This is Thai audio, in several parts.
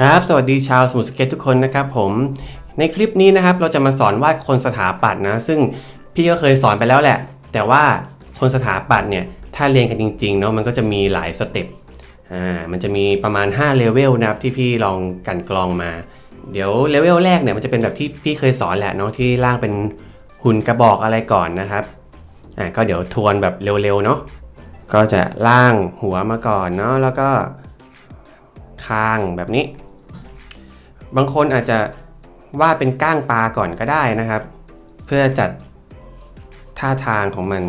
ครับ สวัสดีชาวสมุทรสเก็ตทุกคนนะครับผม ในคลิปนี้นะครับเราจะมาสอนวาดคนสถาปัตย์นะ ซึ่งพี่ก็เคยสอนไปแล้วแหละ แต่ว่าคนสถาปัตย์เนี่ย ถ้าเรียนกันจริงๆเนาะมันก็จะมีหลายสเต็ป อ่า มันจะมีประมาณ 5 เลเวลนะครับที่พี่ลองกันกรองมา เดี๋ยวเลเวลแรกเนี่ยมันจะเป็นแบบที่พี่เคยสอนแหละเนาะที่ร่างเป็นหุ่นกระบอกอะไรก่อนนะครับ อ่าก็เดี๋ยวทวนแบบเร็วๆเนาะ ก็จะล่างหัวมาก่อนเนาะแล้วก็คางแบบนี้ บางคนอาจจะวาดเป็นก้างปลาก่อนก็ได้นะครับ เพื่อจัดท่าทางของมัน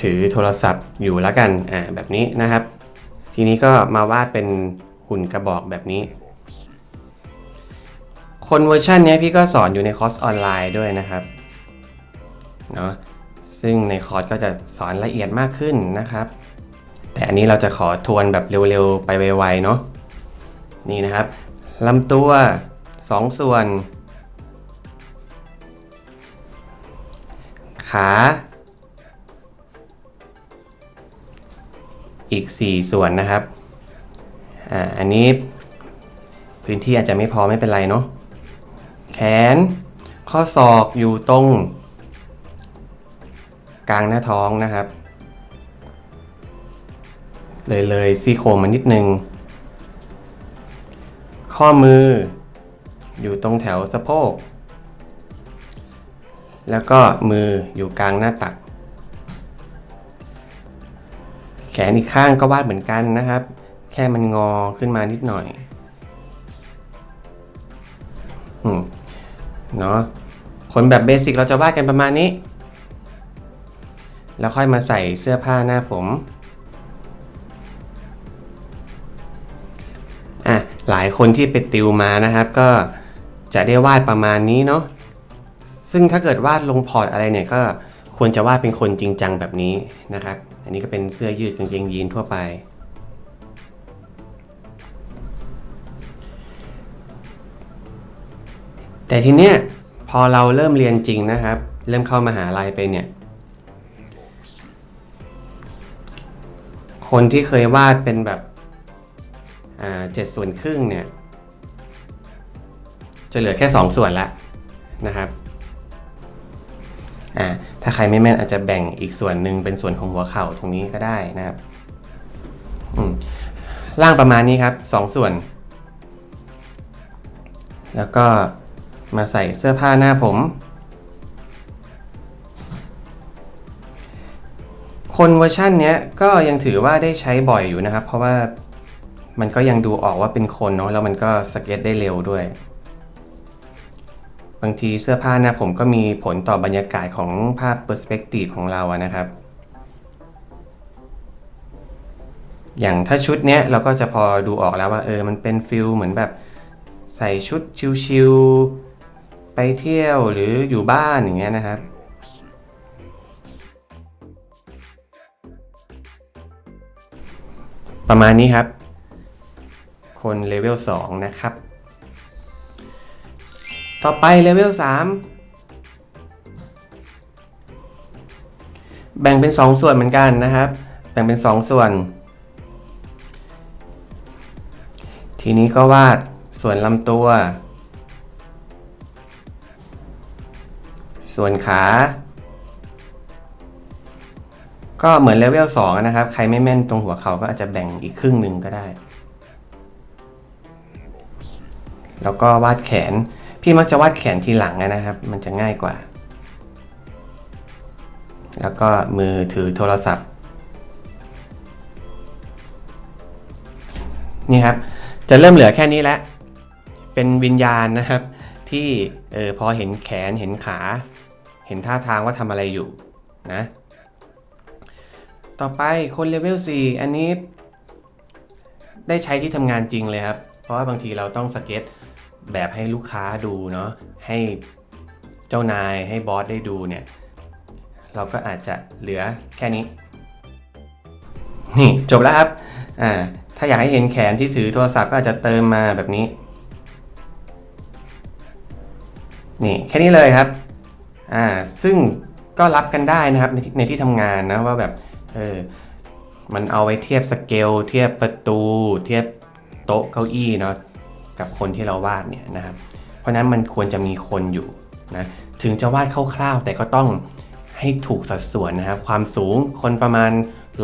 ถือโทรศัพท์อยู่แล้วกันอ่าแบบนี้นะครับ ทีนี้ก็มาวาดเป็นหุ่นกระบอกแบบนี้ คนเวอร์ชันนี้พี่ก็สอนอยู่ในคอร์สออนไลน์ด้วยนะครับเนาะซึ่งในคอร์สก็จะสอนละเอียดมากขึ้นนะครับ แต่อันนี้เราจะขอทวนแบบเร็วๆ ไปไวๆเนาะนี่นะครับ ลำตัว 2 ส่วน ขา อีก 4 ส่วนนะครับอ่าอันนี้พื้นที่อาจจะไม่พอไม่เป็นไรเนาะแขน ข้อศอกอยู่ตรง กลางหน้าท้องนะครับ เลยเลยซี่โครงมานิดนึง ข้อมือ อยู่ตรงแถวสะโพก แล้วก็มืออยู่กลางหน้าตัก แขนอีกข้างก็วาดเหมือนกันนะครับ แค่มันงอขึ้นมานิดหน่อยอืมเนาะคนแบบเบสิกเราจะวาดกันประมาณนี้ แล้วค่อยมาใส่เสื้อผ้าหน้าผม หลายคนที่ไปติวมานะครับ ก็จะได้วาดประมาณนี้เนาะซึ่งถ้าเกิดวาดลงพอร์ตอะไรเนี่ยก็ควรจะวาดเป็นคนจริงจังแบบนี้นะครับ อันนี้ก็เป็นเสื้อยืดกางเกงยีนทั่วไป แต่ทีเนี้ยพอเราเริ่มเรียนจริงนะครับ เริ่มเข้ามาหาลัยไปเนี่ย คนที่เคยวาดเป็นแบบ เจ็ดส่วนครึ่งเนี่ยจะเหลือแค่ 2 ส่วนละนะครับอ่าถ้าใครไม่แม่นอาจจะแบ่งอีกส่วนหนึ่งเป็นส่วนของหัวเข่าตรงนี้ก็ได้นะครับอืมล่างประมาณนี้ครับ2ส่วน แล้วก็มาใส่เสื้อผ้าหน้าผม คนเวอร์ชันเนี้ยก็ยังถือว่าได้ใช้บ่อยอยู่นะครับ เพราะว่า มันก็ยังดูออกว่าเป็นคนเนาะแล้วมันก็สเก็ตได้เร็วด้วย บางทีเสื้อผ้าน้าผมก็มีผลต่อบรรยากาศของภาพเปอร์สเปกทีฟของเราอะนะครับ อย่างถ้าชุดเนี้ยเราก็จะพอดูออกแล้วว่าเออมันเป็นฟิลเหมือนแบบใส่ชุดชิลๆไปเที่ยวหรืออยู่บ้านอย่างเงี้ยนะครับประมาณนี้ครับ คนเลเวล2นะครับ ต่อไปเลเวล3แบ่งเป็น 2 ส่วนเหมือนกันนะครับ แบ่งเป็น 2 ส่วน ทีนี้ก็วาดส่วนลำตัว ส่วนขา ก็เหมือนเลเวล2นะครับ ใครไม่แม่นตรงหัวเขาก็อาจจะแบ่งอีกครึ่งหนึ่งก็ได้ แล้วก็วาดแขน พี่มักจะวาดแขนทีหลังนะครับ มันจะง่ายกว่า แล้วก็มือถือโทรศัพท์ นี่ครับ จะเริ่มเหลือแค่นี้แล้ว เป็นวิญญาณนะครับ ที่เออพอเห็นแขนเห็นขา เห็นท่าทางว่าทำอะไรอยู่นะต่อไปคนเลเวล 4 อันนี้ ได้ใช้ที่ทำงานจริงเลยครับ เพราะว่าบางทีเราต้องสเก็ต แบบให้ลูกค้าดูเนาะให้เจ้านายให้บอสได้ดูเนี่ย เราก็อาจจะเหลือแค่นี้ นี่จบแล้วครับอ่าถ้าอยากให้เห็นแขนที่ถือโทรศัพท์ก็อาจจะเติมมาแบบนี้ นี่แค่นี้เลยครับอ่าซึ่งก็รับกันได้นะครับในที่ในที่ทำงานนะว่าแบบเออมันเอาไว้เทียบสเกลเทียบประตู เทียบโต๊ะเก้าอี้เนาะ กับคนที่เราวาดเนี่ยนะครับ เพราะนั้นมันควรจะมีคนอยู่นะถึงจะวาดคร่าวๆ แต่ก็ต้องให้ถูกสัดส่วนนะครับ ความสูงคนประมาณ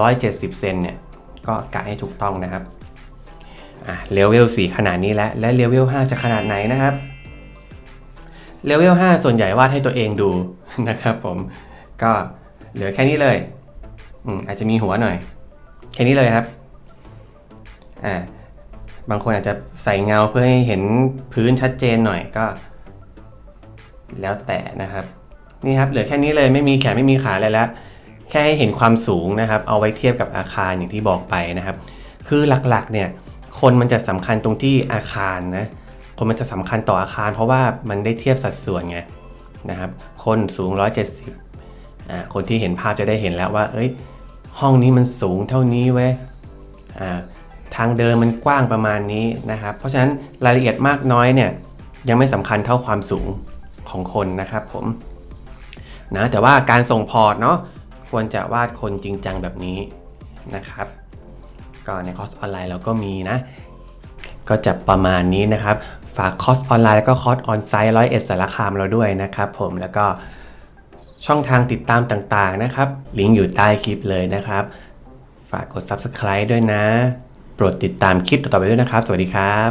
170 เซนเนี่ยก็กะให้ถูกต้องนะครับอะเลเวล4ขนาดนี้แล้ว และเลเวล5จะขนาดไหนนะครับเลเวล5ส่วนใหญ่วาดให้ตัวเองดูนะครับผมก็เหลือแค่นี้เลยอืมอาจจะมีหัวหน่อย แค่นี้เลยครับอ่า บางคนอาจจะใส่เงาเพื่อให้เห็นพื้นชัดเจนหน่อยก็ แล้วแต่นะครับ นี่ครับเหลือแค่นี้เลยไม่มีแขนไม่มีขาอะไรแล้ว แค่ให้เห็นความสูงนะครับ เอาไว้เทียบกับอาคารอย่างที่บอกไปนะครับ คือหลักๆเนี่ยคนมันจะสำคัญตรงที่อาคารนะคนมันจะสำคัญต่ออาคาร เพราะว่ามันได้เทียบสัดส่วนไงนะครับ คนสูง 170อ่าคนที่เห็นภาพจะได้เห็นแล้วว่า เอ้ย ห้องนี้มันสูงเท่านี้เว้ยอ่า ทางเดินมันกว้างประมาณนี้นะครับ เพราะฉะนั้นรายละเอียดมากน้อยเนี่ยยังไม่สำคัญเท่าความสูงของคนนะครับผมนะแต่ว่าการส่งพอร์ตเนาะควรจะวาดคนจริงจังแบบนี้นะครับ ก็ในคอร์สออนไลน์เราก็มีนะ ก็จะประมาณนี้นะครับ ฝากคอร์สออนไลน์แล้วก็คอร์สออนไซต์ร้อยเอ็ดสารคามเราด้วยนะครับผมแล้วก็ช่องทางติดตามต่างๆนะครับ ลิงก์อยู่ใต้คลิปเลยนะครับ ฝากกด Subscribe ด้วยนะ โปรดติดตามคลิปต่อๆไปด้วยนะครับ สวัสดีครับ